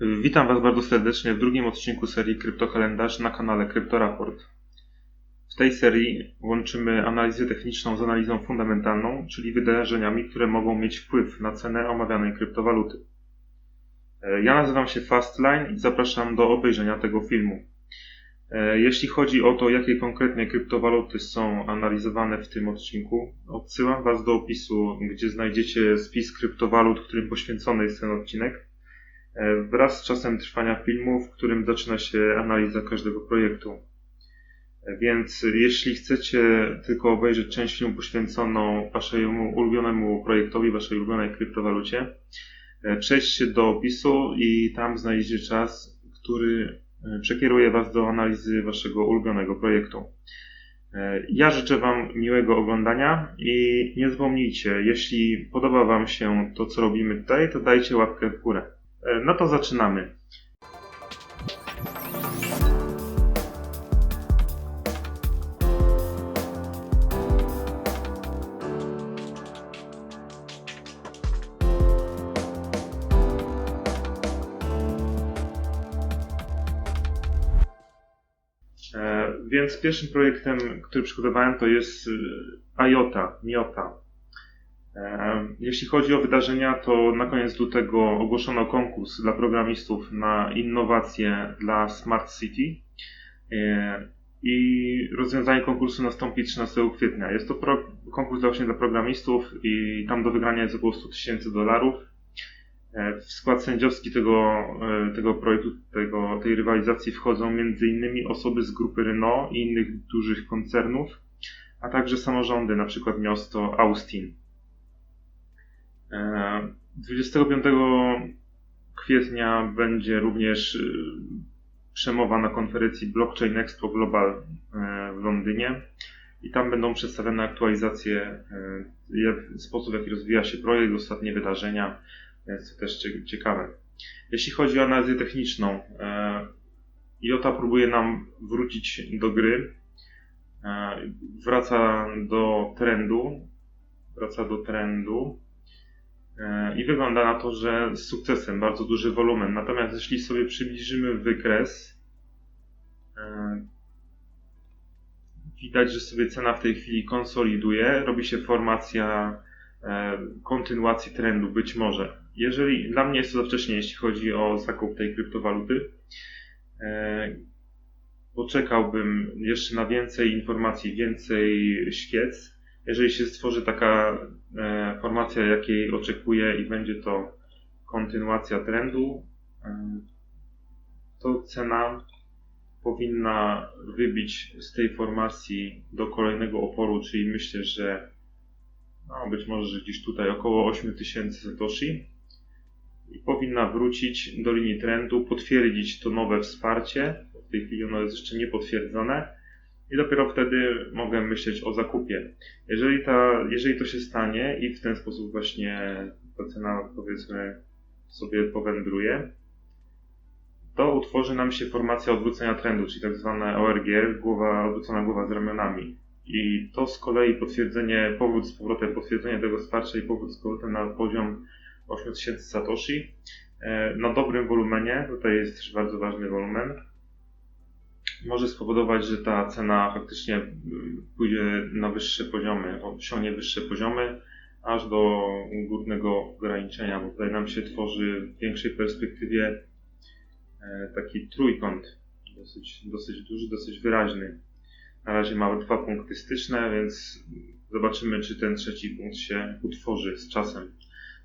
Witam Was bardzo serdecznie w drugim odcinku serii Kryptokalendarz na kanale Kryptoraport. W tej serii łączymy analizę techniczną z analizą fundamentalną, czyli wydarzeniami, które mogą mieć wpływ na cenę omawianej kryptowaluty. E, Ja nazywam się Fastline i zapraszam do obejrzenia tego filmu. E, Jeśli chodzi o to, jakie konkretnie kryptowaluty są analizowane w tym odcinku, odsyłam Was do opisu, gdzie znajdziecie spis kryptowalut, którym poświęcony jest ten odcinek wraz z czasem trwania filmu, w którym zaczyna się analiza każdego projektu. E, Więc jeśli chcecie tylko obejrzeć część filmu poświęconą waszemu ulubionemu projektowi, waszej ulubionej kryptowalucie, e, przejdźcie do opisu i tam znajdziecie czas, który e, przekieruje was do analizy waszego ulubionego projektu. E, Ja życzę Wam miłego oglądania i nie zapomnijcie, jeśli podoba Wam się to, co robimy tutaj, to dajcie łapkę w górę. E, No to zaczynamy. E, Więc pierwszym projektem, który przygotowałem, to jest e, IOTA, MIOTA. E, Jeśli chodzi o wydarzenia, to na koniec lutego ogłoszono konkurs dla programistów na innowacje dla Smart City. E, I rozwiązanie konkursu nastąpi 13 kwietnia. Jest to pro, konkurs właśnie dla programistów i tam do wygrania jest około 100 tysięcy dolarów. E, W skład sędziowski tego, tego projektu, tego, tej rywalizacji wchodzą m.in. osoby z grupy Renault i innych dużych koncernów, a także samorządy, np. miasto Austin. E, 25 kwietnia będzie również e, przemowa na konferencji Blockchain Expo Global e, w Londynie i tam będą przedstawione aktualizacje, e, sposób w jaki rozwija się projekt, ostatnie wydarzenia, więc to też cie- ciekawe. Jeśli chodzi o analizę techniczną, e, IOTA próbuje nam wrócić do gry, e, wraca do trendu, wraca do trendu e, i wygląda na to, że z sukcesem, bardzo duży wolumen. Natomiast jeśli sobie przybliżymy wykres, e, widać, że sobie cena w tej chwili konsoliduje, robi się formacja e, kontynuacji trendu, być może. Jeżeli dla mnie jest to za wcześnie, jeśli chodzi o zakup tej kryptowaluty, e, poczekałbym jeszcze na więcej informacji, więcej świec. Jeżeli się stworzy taka e, formacja, jakiej oczekuję i będzie to kontynuacja trendu, e, to cena powinna wybić z tej formacji do kolejnego oporu, czyli myślę, że no, być może że gdzieś tutaj około 8000 satoshi i powinna wrócić do linii trendu, potwierdzić to nowe wsparcie. W tej chwili ono jest jeszcze niepotwierdzone i dopiero wtedy mogę myśleć o zakupie. Jeżeli, ta, jeżeli to się stanie i w ten sposób właśnie ta cena powiedzmy sobie powędruje, to utworzy nam się formacja odwrócenia trendu, czyli tak zwane ORG, głowa, odwrócona głowa z ramionami. I to z kolei potwierdzenie, powrót z powrotem, potwierdzenie tego wsparcia i powrót z powrotem na poziom 8000 satoshi e, na dobrym wolumenie, tutaj jest też bardzo ważny wolumen, może spowodować, że ta cena faktycznie mm, pójdzie na wyższe poziomy, osiągnie wyższe poziomy, aż do górnego ograniczenia, bo tutaj nam się tworzy w większej perspektywie e, taki trójkąt, dosyć, dosyć duży, dosyć wyraźny. Na razie mamy dwa punkty styczne, więc zobaczymy, czy ten trzeci punkt się utworzy z czasem.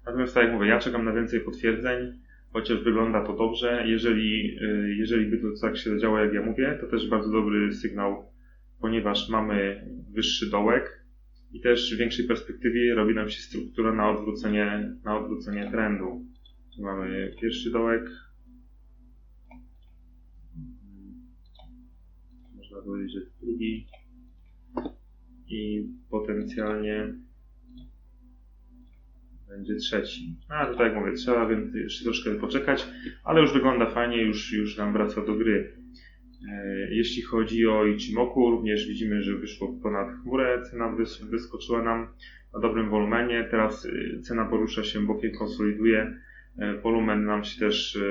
Natomiast tak jak mówię, ja czekam na więcej potwierdzeń, chociaż wygląda to dobrze. Jeżeli, y, jeżeli by to tak się działo, jak ja mówię, to też bardzo dobry sygnał, ponieważ mamy wyższy dołek i też w większej perspektywie robi nam się struktura na odwrócenie, na odwrócenie trendu. Mamy pierwszy dołek. Można powiedzieć, że drugi. I potencjalnie będzie trzeci. A to tak jak mówię, trzeba więc jeszcze troszkę poczekać, ale już wygląda fajnie, już, już nam wraca do gry. E, Jeśli chodzi o Ichimoku, również widzimy, że wyszło ponad chmurę, cena wys- wyskoczyła nam na dobrym wolumenie, teraz y, cena porusza się bokiem, konsoliduje, E, Wolumen nam się też e,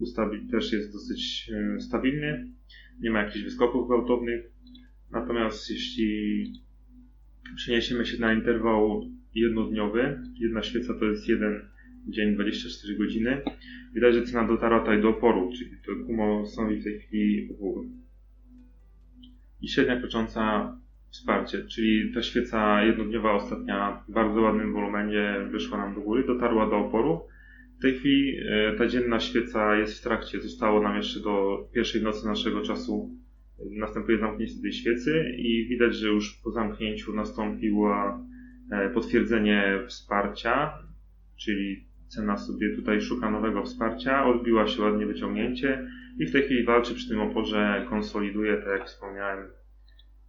ustawi, też jest dosyć e, stabilny. Nie ma jakichś wyskoków gwałtownych. Natomiast jeśli przeniesiemy się na interwał jednodniowy, jedna świeca to jest jeden dzień 24 godziny, widać, że cena dotarła tutaj do oporu, czyli to Kumo stanowi w tej chwili opór. I średnia krocząca wsparcie, czyli ta świeca jednodniowa ostatnia w bardzo ładnym wolumenie wyszła nam do góry, dotarła do oporu. W tej chwili e, ta dzienna świeca jest w trakcie, zostało nam jeszcze do pierwszej nocy naszego czasu następuje zamknięcie tej świecy i widać, że już po zamknięciu nastąpiło e, potwierdzenie wsparcia, czyli cena sobie tutaj szuka nowego wsparcia, odbiła się ładnie wyciągnięcie i w tej chwili walczy przy tym oporze, konsoliduje, tak jak wspomniałem,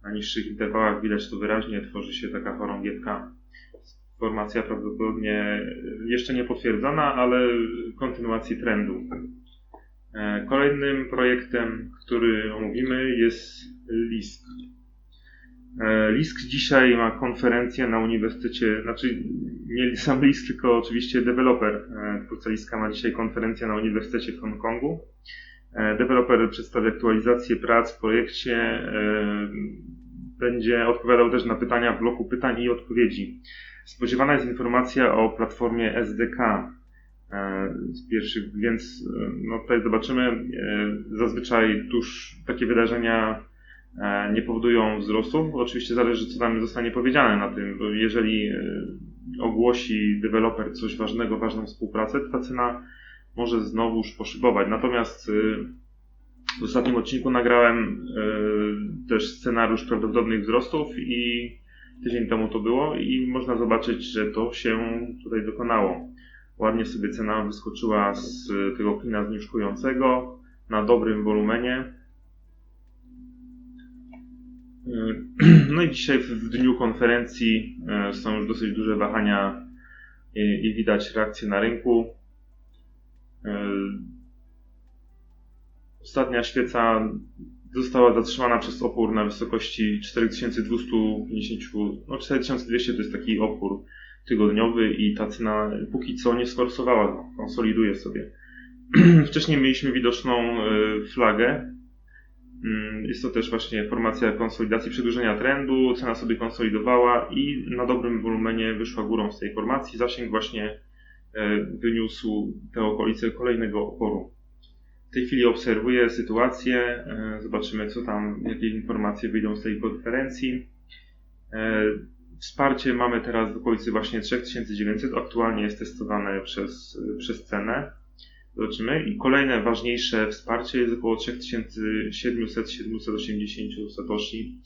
na niższych interwałach widać to wyraźnie, tworzy się taka chorągiewka. Formacja prawdopodobnie jeszcze nie potwierdzona, ale kontynuacji trendu. E, Kolejnym projektem, który omówimy jest LISK. E, LISK dzisiaj ma konferencję na uniwersytecie, znaczy nie sam LISK, tylko oczywiście deweloper. e, Twórca LISKa ma dzisiaj konferencję na uniwersytecie w Hongkongu. E, Deweloper przedstawi aktualizację prac w projekcie. Będzie odpowiadał też na pytania w bloku pytań i odpowiedzi. Spodziewana jest informacja o platformie SDK z pierwszych, więc no tutaj zobaczymy. Zazwyczaj tuż takie wydarzenia nie powodują wzrostów. Oczywiście zależy, co tam zostanie powiedziane na tym, jeżeli e, ogłosi deweloper coś ważnego, ważną współpracę, to ta cena może znowuż poszybować. Natomiast e, w ostatnim odcinku nagrałem e, też scenariusz prawdopodobnych wzrostów i tydzień temu to było i można zobaczyć, że to się tutaj dokonało. Ładnie sobie cena wyskoczyła z tego klina zniżkującego na dobrym wolumenie. E, No i dzisiaj w dniu konferencji e, są już dosyć duże wahania i, i widać reakcję na rynku. E, Ostatnia świeca została zatrzymana przez opór na wysokości 4250, no 4200 to jest taki opór tygodniowy i ta cena póki co nie sforsowała, konsoliduje sobie. Wcześniej mieliśmy widoczną e, flagę. Mm, Jest to też właśnie formacja konsolidacji, przedłużenia trendu, cena sobie konsolidowała i na dobrym wolumenie wyszła górą z tej formacji. Zasięg właśnie e, wyniósł te okolice kolejnego oporu. W tej chwili obserwuję sytuację, e, zobaczymy co tam, jakie informacje wyjdą z tej konferencji. E, Wsparcie mamy teraz w okolicy właśnie 3900, aktualnie jest testowane przez, przez cenę. Zobaczymy. I kolejne ważniejsze wsparcie jest około 3700-780 satoshi,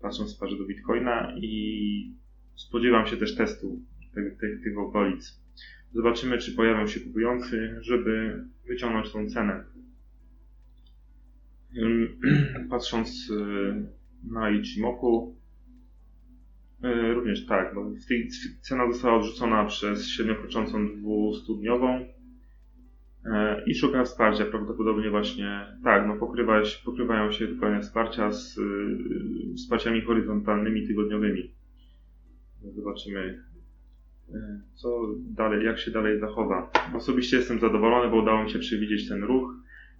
patrząc w parze do Bitcoina i spodziewam się też testu tych, tych, tych okolic. Zobaczymy, czy pojawią się kupujący, żeby wyciągnąć tą cenę. Patrząc y, na Ichimoku, y, również tak, no, w tej cena została odrzucona przez średnio kroczącą 200-dniową e, i szuka wsparcia. Prawdopodobnie właśnie tak, no pokrywa, się- pokrywają się kolejne wsparcia z y, wsparciami horyzontalnymi tygodniowymi. Zobaczymy, y, co dalej, jak się dalej zachowa. Osobiście jestem zadowolony, bo udało mi się przewidzieć ten ruch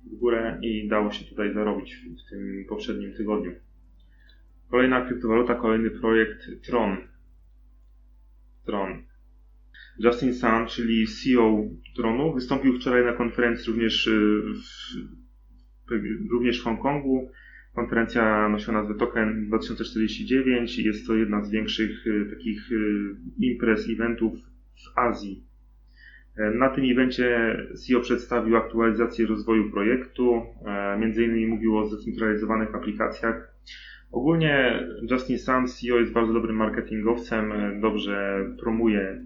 w górę i dało się tutaj zarobić w, w tym poprzednim tygodniu. Kolejna kryptowaluta, kolejny projekt Tron. Tron. Justin Sun, czyli CEO Tronu, wystąpił wczoraj na konferencji również y, w, również w Hongkongu. Konferencja nosiła nazwę Token 2049 i jest to jedna z większych y, takich y, imprez, eventów w Azji. E, Na tym evencie CEO przedstawił aktualizację rozwoju projektu, e, między innymi mówił o zdecentralizowanych aplikacjach. Ogólnie Justin Sun, CEO, jest bardzo dobrym marketingowcem, e, dobrze promuje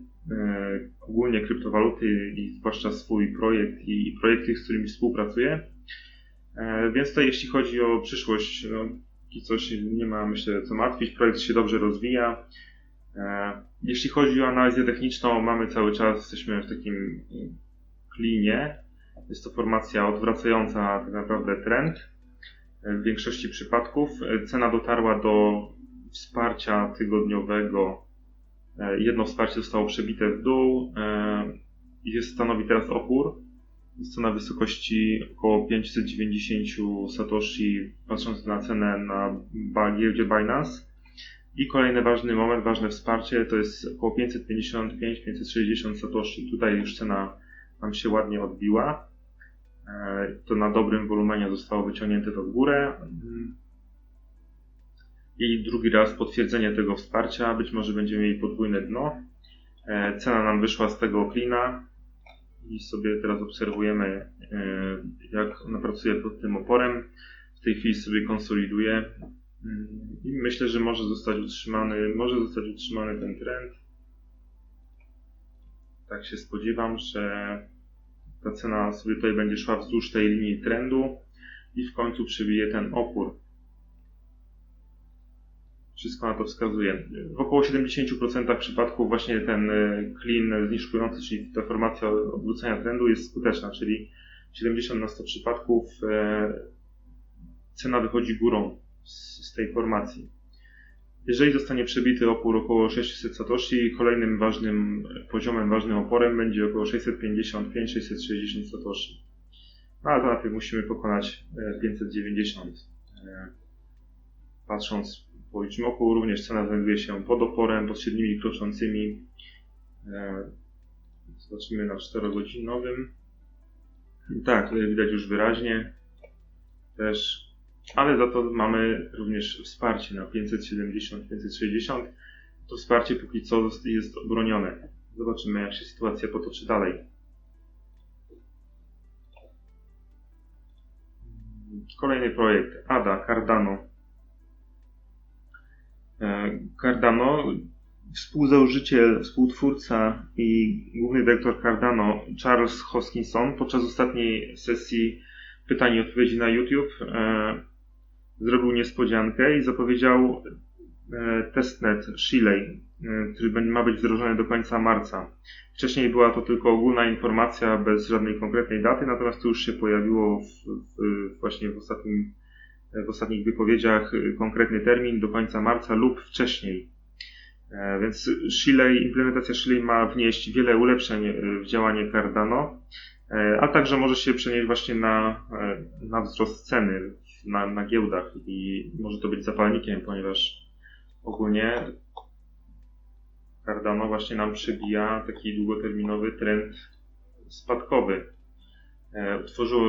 ogólnie kryptowaluty i zwłaszcza swój projekt i projekty, z którymi współpracuje. E, Więc tutaj jeśli chodzi o przyszłość, no, póki co się nie ma myślę co martwić, projekt się dobrze rozwija. E, Jeśli chodzi o analizę techniczną, mamy cały czas, jesteśmy w takim mm, klinie. Jest to formacja odwracająca tak naprawdę trend. E, W większości przypadków cena dotarła do wsparcia tygodniowego. E, Jedno wsparcie zostało przebite w dół e, jest stanowi teraz opór. Jest to na wysokości około 590 satoshi, patrząc na cenę na giełdzie Binance. I kolejny ważny moment, ważne wsparcie to jest około 555-560 satoshi. Tutaj już cena nam się ładnie odbiła. E, To na dobrym wolumenie zostało wyciągnięte w górę. I drugi raz potwierdzenie tego wsparcia. Być może będziemy mieli podwójne dno. E, Cena nam wyszła z tego klina i sobie teraz obserwujemy, e, jak ona pracuje pod tym oporem. W tej chwili sobie konsoliduje Mm, i myślę, że może zostać utrzymany, może zostać utrzymany ten trend. Tak się spodziewam, że ta cena sobie tutaj będzie szła wzdłuż tej linii trendu i w końcu przebije ten opór. Wszystko na to wskazuje. W około 70% przypadków właśnie ten clean zniżkujący, czyli ta formacja odwrócenia trendu jest skuteczna, czyli 70 na 100 przypadków e, cena wychodzi górą z, tej formacji. Jeżeli zostanie przebity opór około 600 satoshi, kolejnym ważnym poziomem, ważnym oporem będzie około 655-660 satoshi. No ale to najpierw musimy pokonać e, 590. E, Patrząc po liczbie oku, również cena znajduje się pod oporem, pod średnimi kroczącymi. E, Zobaczymy na 4-godzinowym. Tak, tutaj widać już wyraźnie też, ale za to mamy również wsparcie na 570-560. To wsparcie póki co jest obronione. Zobaczymy, jak się sytuacja potoczy dalej. Kolejny projekt ADA Cardano. E, Cardano, współzałożyciel, współtwórca i główny dyrektor Cardano Charles Hoskinson podczas ostatniej sesji pytań i odpowiedzi na YouTube e, zrobił niespodziankę i zapowiedział e, testnet Shiley, który ma być wdrożony do końca marca. Wcześniej była to tylko ogólna informacja bez żadnej konkretnej daty, natomiast to już się pojawiło w, w, właśnie w, ostatnim, w ostatnich wypowiedziach e, konkretny termin do końca marca lub wcześniej. E, Więc Shiley, implementacja Shiley ma wnieść wiele ulepszeń e, w działanie Cardano, e, a także może się przenieść właśnie na, e, na wzrost ceny na, na giełdach i może to być zapalnikiem, ponieważ ogólnie Cardano właśnie nam przebija taki długoterminowy trend spadkowy.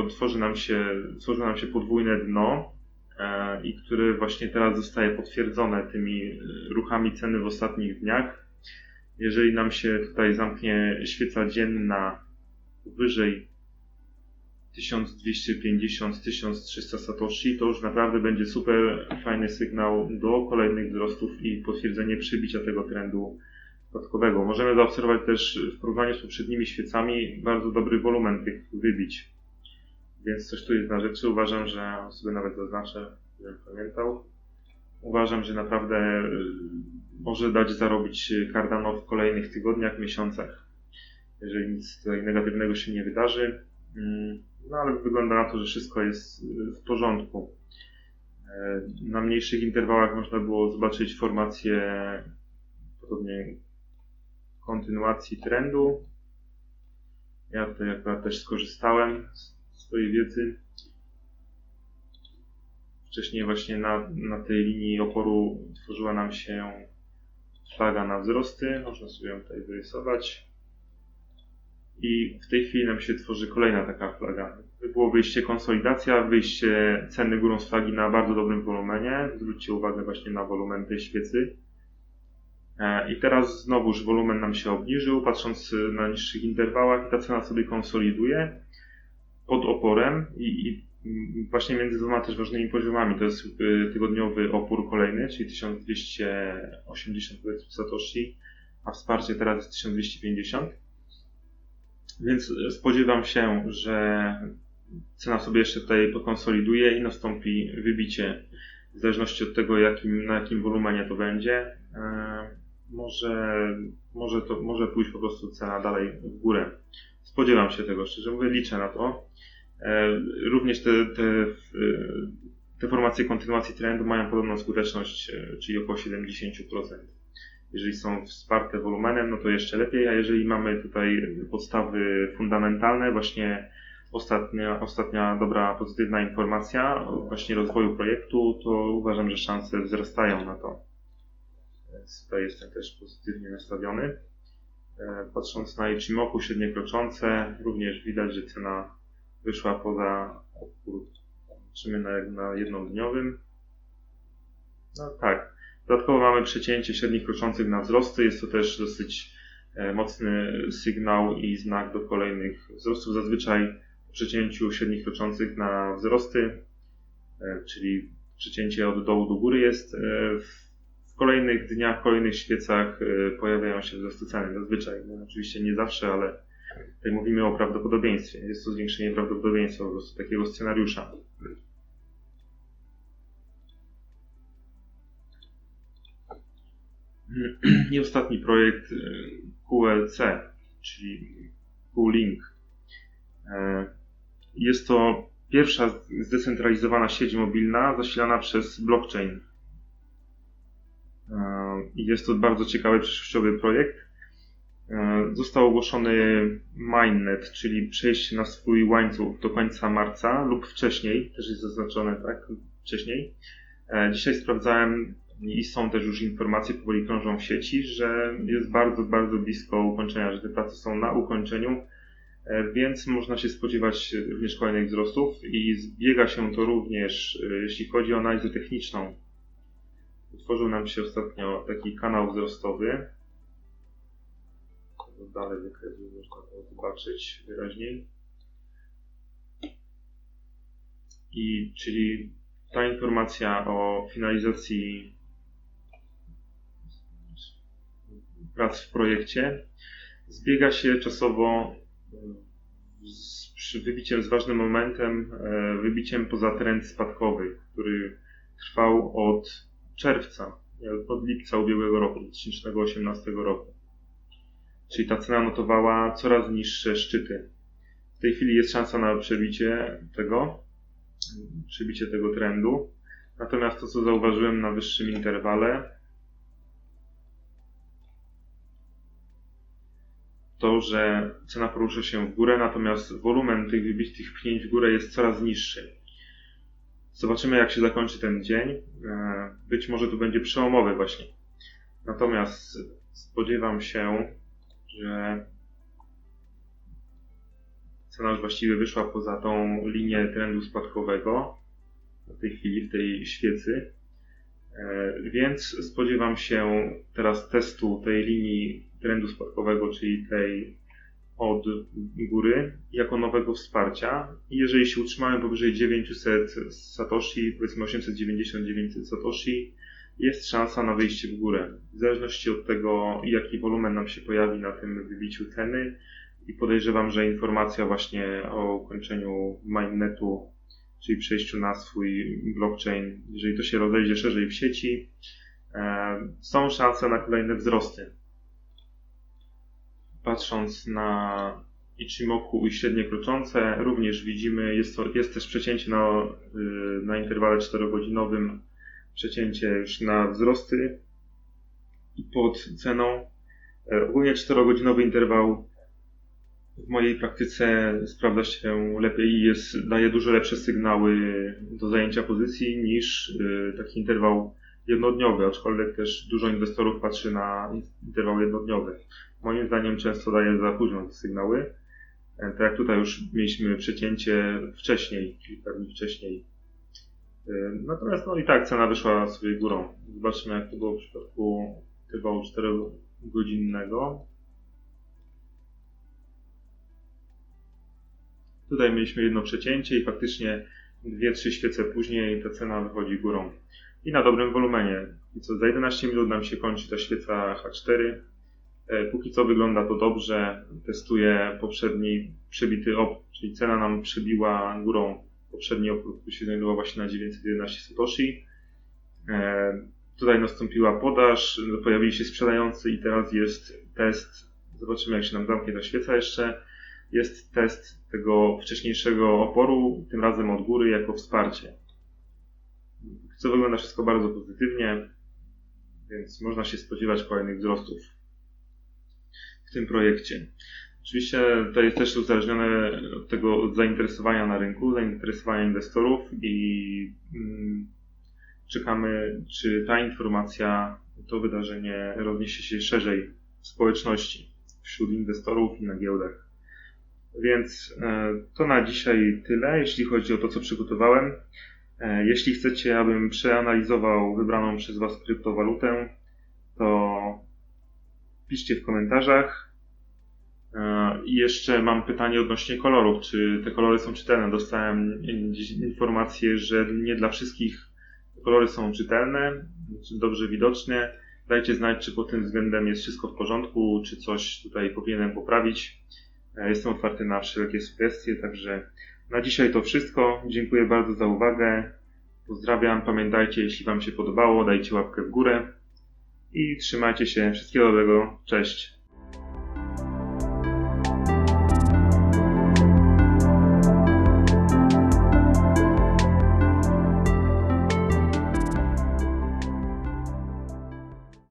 Tworzy nam się, tworzy nam się podwójne dno, i które właśnie teraz zostaje potwierdzone tymi e, ruchami ceny w ostatnich dniach. Jeżeli nam się tutaj zamknie świeca dzienna wyżej 1250-1300 satoshi, to już naprawdę będzie super fajny sygnał do kolejnych wzrostów i potwierdzenie przybicia tego trendu spadkowego. Możemy zaobserwować też w porównaniu z poprzednimi świecami bardzo dobry wolumen tych wybić. Więc coś tu jest na rzeczy. Uważam, że sobie nawet zaznaczę, żebym pamiętał. Uważam, że naprawdę y, może dać zarobić Cardano w kolejnych tygodniach, miesiącach. Jeżeli nic tutaj negatywnego się nie wydarzy. Mm, No ale wygląda na to, że wszystko jest y, w porządku. E, Na mniejszych interwałach można było zobaczyć formację podobnie kontynuacji trendu. Ja tutaj akurat też skorzystałem z swojej wiedzy. Wcześniej właśnie na, na tej linii oporu tworzyła nam się flaga na wzrosty. Można sobie ją tutaj wyrysować. I w tej chwili nam się tworzy kolejna taka flaga. Było wyjście konsolidacja, wyjście ceny górą z flagi na bardzo dobrym wolumenie. Zwróćcie uwagę właśnie na wolumen tej świecy. E, I teraz znowuż wolumen nam się obniżył, patrząc na niższych interwałach i ta cena sobie konsoliduje pod oporem i, i właśnie między dwoma też ważnymi poziomami. To jest y, tygodniowy opór kolejny, czyli 1280 powiedzmy satoshi, a wsparcie teraz jest 1250. Więc spodziewam się, że cena sobie jeszcze tutaj pokonsoliduje i nastąpi wybicie w zależności od tego, jakim, na jakim wolumenie to będzie. Może, może, to, może pójść po prostu cena dalej w górę. Spodziewam się tego, szczerze mówię, liczę na to. E, Również te, te, e, te formacje kontynuacji trendu mają podobną skuteczność, e, czyli około 70%. Jeżeli są wsparte wolumenem, no to jeszcze lepiej, a jeżeli mamy tutaj podstawy fundamentalne, właśnie ostatnia, ostatnia dobra, pozytywna informacja właśnie rozwoju projektu, to uważam, że szanse wzrastają na to. Tutaj jestem też pozytywnie nastawiony. E, Patrząc na Ichimoku średnie kroczące, również widać, że cena wyszła poza opór. Patrzymy na, na jednodniowym. No tak. Dodatkowo mamy przecięcie średnich kroczących na wzrosty. Jest to też dosyć e, mocny sygnał i znak do kolejnych wzrostów. Zazwyczaj po przecięciu średnich kroczących na wzrosty, e, czyli przecięcie od dołu do góry jest w kolejnych dniach, kolejnych świecach e, pojawiają się wzrosty ceny. Zazwyczaj, no, oczywiście nie zawsze, ale tutaj mówimy o prawdopodobieństwie. Jest to zwiększenie prawdopodobieństwa po prostu takiego scenariusza. I ostatni projekt y, QLC, czyli QLink. E, Jest to pierwsza zdecentralizowana sieć mobilna zasilana przez blockchain. I jest to bardzo ciekawy, przyszłościowy projekt. E, Został ogłoszony mainnet, czyli przejście na swój łańcuch do końca marca lub wcześniej, też jest zaznaczone, tak? Wcześniej. E, Dzisiaj sprawdzałem i są też już informacje, powoli krążą w sieci, że jest bardzo, bardzo blisko ukończenia, że te prace są na ukończeniu, e, więc można się spodziewać również kolejnych wzrostów i zbiega się to również, jeśli chodzi o analizę techniczną. Utworzył nam się ostatnio taki kanał wzrostowy. Dalej wykresu można to zobaczyć wyraźniej. I czyli ta informacja o finalizacji prac w projekcie zbiega się czasowo e, z przy wybiciem z ważnym momentem, e, wybiciem poza trend spadkowy, który trwał od czerwca, e, od lipca ubiegłego roku, 2018 roku. Czyli ta cena notowała coraz niższe szczyty. W tej chwili jest szansa na przebicie tego, przebicie tego trendu. Natomiast to, co zauważyłem na wyższym interwale, to, że cena porusza się w górę, natomiast wolumen tych wybitych pchnięć w górę jest coraz niższy. Zobaczymy, jak się zakończy ten dzień. E, Być może to będzie przełomowy właśnie. Natomiast spodziewam się, że cena już właściwie wyszła poza tą linię trendu spadkowego w tej chwili, w tej świecy. E, Więc spodziewam się teraz testu tej linii trendu spadkowego, czyli tej od góry, jako nowego wsparcia. I jeżeli się utrzymamy powyżej 900 Satoshi, powiedzmy 899 Satoshi, jest szansa na wyjście w górę. W zależności od tego, jaki wolumen nam się pojawi na tym wybiciu ceny i podejrzewam, że informacja właśnie o ukończeniu mainnetu, czyli przejściu na swój blockchain, jeżeli to się rozejdzie szerzej w sieci, e, są szanse na kolejne wzrosty. Patrząc na Ichimoku i średnie kroczące, również widzimy, jest, to, jest też przecięcie na, y, na interwale 4-godzinowym, przecięcie już na wzrosty i pod ceną. E, Ogólnie 4-godzinowy interwał w mojej praktyce sprawdza się lepiej i jest, daje dużo lepsze sygnały do zajęcia pozycji niż y, taki interwał jednodniowy, aczkolwiek też dużo inwestorów patrzy na interwał jednodniowy. Moim zdaniem często daje za późno te sygnały. E, Tak jak tutaj już mieliśmy przecięcie wcześniej, kilka dni wcześniej. E, Natomiast no i tak cena wyszła sobie górą. Zobaczmy jak to było w przypadku interwału 4-godzinnego. Tutaj mieliśmy jedno przecięcie i faktycznie dwie, trzy świece później ta cena wychodzi górą. I na dobrym wolumenie. I co za 11 minut nam się kończy ta świeca H4. E, Póki co wygląda to dobrze. Testuję poprzedni przebity op, czyli cena nam przebiła górą poprzedni opór, który się znajdował właśnie na 911 Satoshi. E, Tutaj nastąpiła podaż, pojawili się sprzedający i teraz jest test. Zobaczymy jak się nam zamknie ta świeca jeszcze. Jest test tego wcześniejszego oporu, tym razem od góry jako wsparcie. Co wygląda wszystko bardzo pozytywnie. więc można się spodziewać kolejnych wzrostów w tym projekcie. Oczywiście to jest też uzależnione od tego od zainteresowania na rynku, zainteresowania inwestorów i mm, czekamy, czy ta informacja, to wydarzenie rozniesie się szerzej w społeczności, wśród inwestorów i na giełdach. Więc e, to na dzisiaj tyle, jeśli chodzi o to, co przygotowałem. E, Jeśli chcecie, abym przeanalizował wybraną przez Was kryptowalutę, to piszcie w komentarzach. E, I jeszcze mam pytanie odnośnie kolorów. Czy te kolory są czytelne? Dostałem informację, że nie dla wszystkich kolory są czytelne, czy dobrze widoczne. Dajcie znać, czy pod tym względem jest wszystko w porządku, czy coś tutaj powinienem poprawić. E, Jestem otwarty na wszelkie sugestie, także na dzisiaj to wszystko. Dziękuję bardzo za uwagę. Pozdrawiam. Pamiętajcie, jeśli Wam się podobało, dajcie łapkę w górę i trzymajcie się. Wszystkiego dobrego. Cześć.